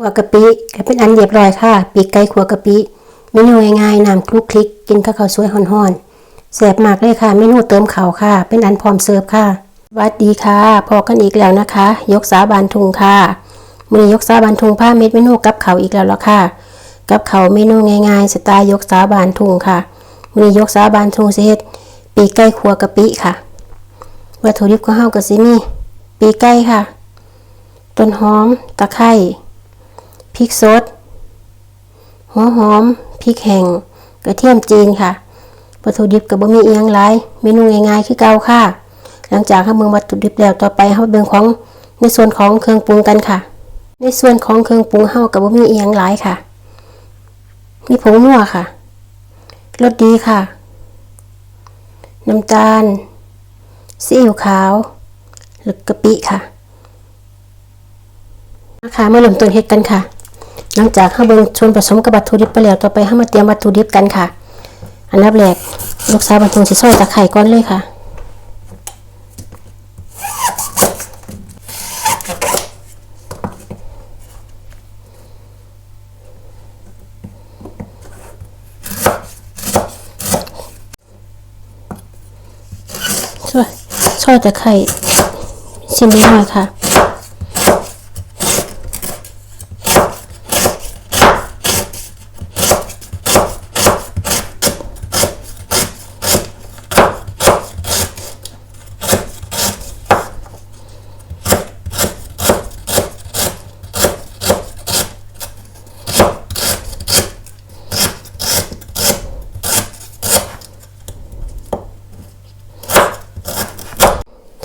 ขัวกะปิก็เป็นอันเรียบร้อยค่ะ ปีกไก่ขัวกะปิเมนูง่ายๆนำคลุกคลิกกินกับข้าวสวยห่อนๆแซ่บมากเลยค่ะเมนูเติมข้าวค่ะ เป็นอันพร้อมเสิร์ฟค่ะวัสดีค่ะ พอกันอีกแล้วนะคะ ยกสาบานทุงค่ะมือยกสาบานทุงผ้าเม็ดเมนูกับข้าวอีกแล้วละค่ะ กับข้าวเมนูง่ายๆสไตล์ยกสาบานทุงค่ะมือยกสาบานทุงเฮ็ดปีกไก่ขัวกะปิค่ะ วัตถุดิบของเฮาก็สิมีปีกไก่ค่ะ ต้นหอมตะไคร้ พริกสดหัวหอมพริกแห้งกระเทียมจีนค่ะวัตถุดิบก็บ่มีเอียงหลายเมนูง่ายๆคือเก่าค่ะ หลังจากเฮาเบิ่งวัตถุดิบแล้วต่อไปเฮาเบิ่งของในส่วนของเครื่องปรุงกันค่ะ ในส่วนของเครื่องปรุงเฮาก็บ่มีเอียงหลายค่ะมีผงนัวค่ะรสดีค่ะ น้ำตาลซีอิ๊วขาวหรือกะปิค่ะนะคะมาเริ่มต้นเฮ็ดกันค่ะ หลังจากเฮาเบิ่งชวนผสมกับวัตถุดิบไปแล้วต่อไปเฮามาเตรียมวัตถุดิบกันค่ะ อันดับแรกลูกสาวบรรทุงสิซอยตะไคร้ก่อนเลยค่ะช่วยช่วยตะไคร้ชิ้นน้อยค่ะ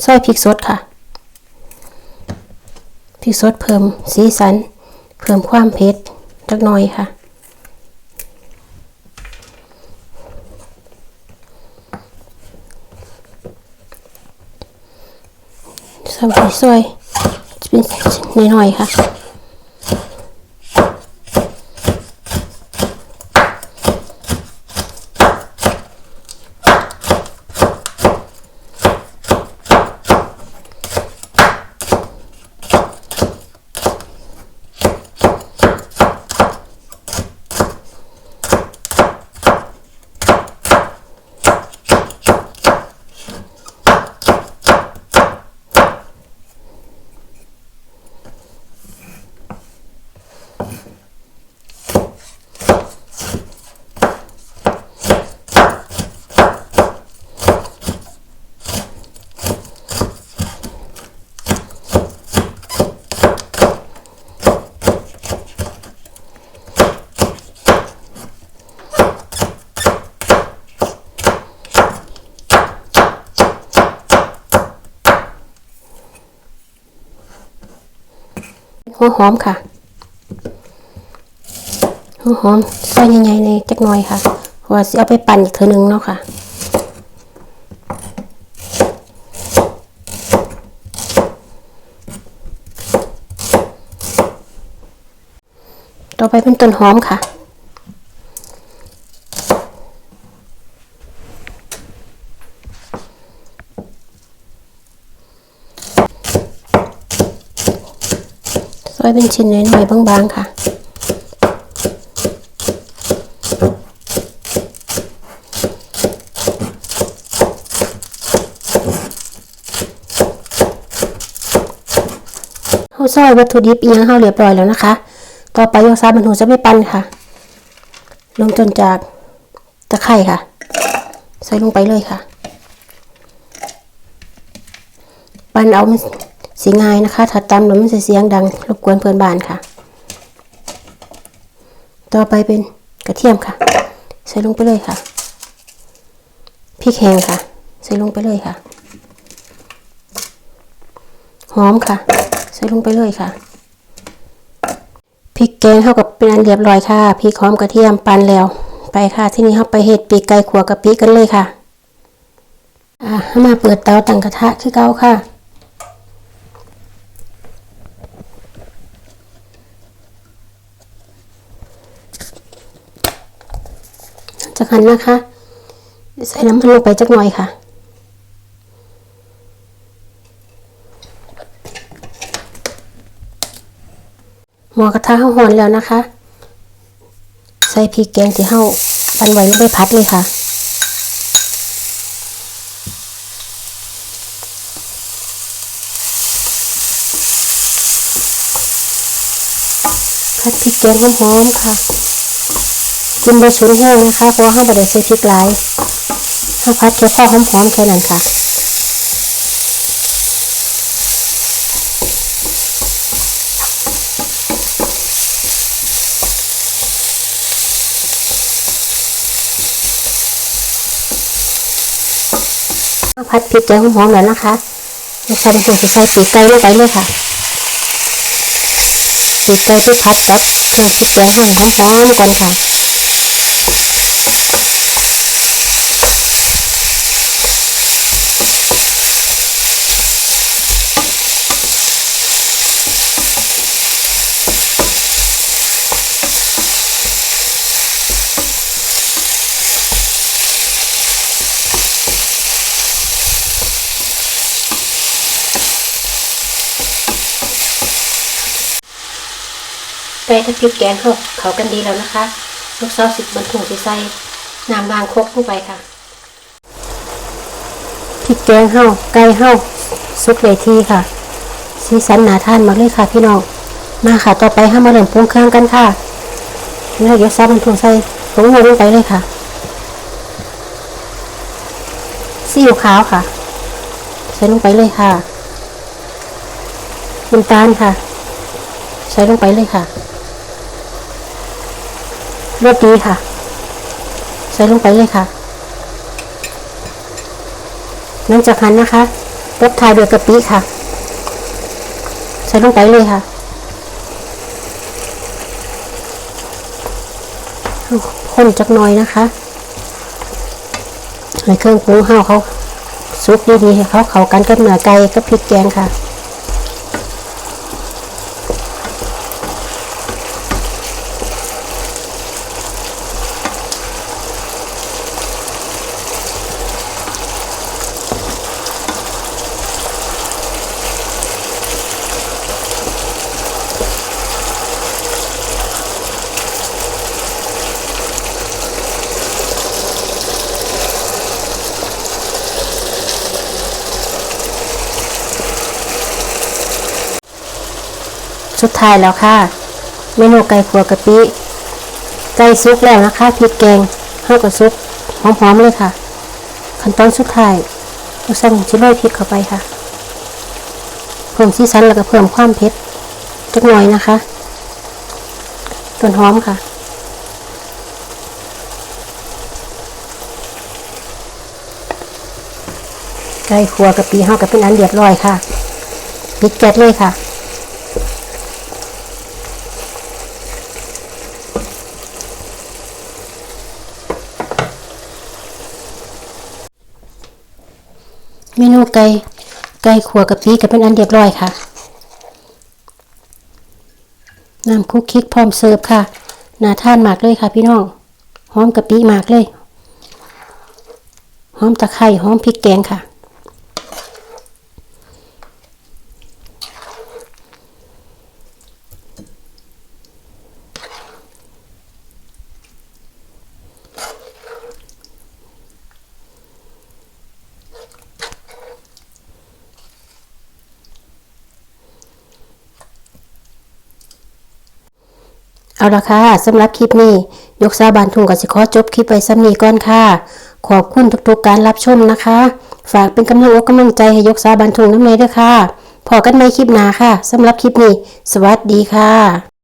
ซอยพริกสดค่ะพริกสดเพิ่มสีสัน เพิ่มความเผ็ดจักหน่อยค่ะซอยพริกซอยเป็นน้อยๆค่ะ หัวหอมค่ะ หัวหอมซอยใหญ่ๆเลยจักหน่อยค่ะว่าจะเอาไปปั่นอีกเทื่อนึงเนาะค่ะต่อไปเป็นต้นหอมค่ะ ซอยเป็นชิ้นน้อยๆบางๆค่ะเฮาซอยวัตถุดิบเอีหยังเฮาเรียบร้อยแล้วนะคะ ต่อไปโยซาบันหูจะไปปั้นค่ะ ลงจนจากตะไคร่ค่ะ ใส่ลงไปเลยค่ะ ปั้นเอา สีง่ายนะคะ ถ้าตำแล้วมันจะเสียงดังรบกวนเพื่อนบ้านค่ะ ต่อไปเป็นกระเทียมค่ะ ใส่ลงไปเลยค่ะพริกแห้งค่ะ ใส่ลงไปเลยค่ะ หอมค่ะ ใส่ลงไปเลยค่ะพริกแกงเท่ากับเป็นอันเรียบร้อยค่ะพริกหอมกระเทียมปั่นแล้ว ไปค่ะ ที่นี่เราไปเห็ดปีกไก่ขัวกะปิกันเลยค่ะอ่ามาเปิดเตาตั้งกระทะคือเก่าค่ะ จากนั้นนะคะ ใส่น้ำมันลงไปจักหน่อยค่ะ หม้อกระทะเฮาร้อนแล้วนะคะ ใส่พริกแกงที่เฮาปั่นไว้ลงไปพัดเลยค่ะผัดพริกแกงหอมๆค่ะ กินบะชุนแห้งนะคะเพราะห้ามบะได้ใส่พริกหลายห้าพัดแค่พอหอมๆแค่นั้นค่ะพัดพริกแกงหอมๆแล้วนะคะใส่ลงไปใส่ปีกไก่ลงไปเลยค่ะปีกไก่ที่พัดกับเครื่องพริกแกงให้หอมๆก่อนค่ะ ไก่กับพริกแกงเขาเขากันดีแล้วนะคะลูกสาวสิบบรรทุกสิใส่น้ำบางครกลงไปค่ะพริกแกงเฮาไก่เฮาสุกเลยทีค่ะสีสันหนาท่านมากเลยค่ะพี่น้องมาค่ะต่อไปห้ามาเริ่มปรุงเครื่องกันค่ะแล้วเดี๋ยวซาบรรทุกใส่ผงลงไปเลยค่ะซีอิ๊วขาวค่ะ ใส่ลงไปเลยค่ะน้ำตาลค่ะ ใส่ลงไปเลยค่ะ รสดีค่ะ ใส่ลงไปเลยค่ะหลังจากนั้นนะคะรบทายด้วยกะปิค่ะ ใส่ลงไปเลยค่ะคนจักหน่อยนะคะให้เครื่องปรุงห้าวเขาซุปดีๆให้เขาเข้ากันกับเนื้อไก่กับพริกแกงค่ะ สุดท้ายแล้วค่ะ เมนูไก่ขัวกะปิไก่ซุกแล้วนะคะพริกแกงเข้ากับซุปหอมๆเลยค่ะ ขั้นตอนสุดท้ายเราใส่ชิโร่พริกเข้าไปค่ะ เพิ่มสีสันแล้วก็เพิ่มความเผ็ดจักหน่อยนะคะต้นหอมค่ะไก่ขัวกะปิเข้ากับเป็นอันเรียบร้อยค่ะปิดแก๊สเลยค่ะ เมนูไก่ไก่ขัวกะปิก็เป็นอันเรียบร้อยค่ะน้ำคุกคิกพร้อมเสิร์ฟค่ะน่าทานมากเลยค่ะ พี่น้องหอมกะปิมากเลยหอมตะไคร่หอมพริกแกงค่ะ ละค่ะสำหรับคลิปนี้ ยกซาบานทุงกับสิขอจบคลิปไปซ้ำนี้ก่อนค่ะ ขอบคุณทุกๆการรับชมนะคะ ฝากเป็นกำลังอกกำลังใจให้ยกซาบานทุงน้ำเลยด้วยค่ะพอกันใหมคลิปหน้าค่ะสำหรับคลิปนี้ สวัสดีค่ะ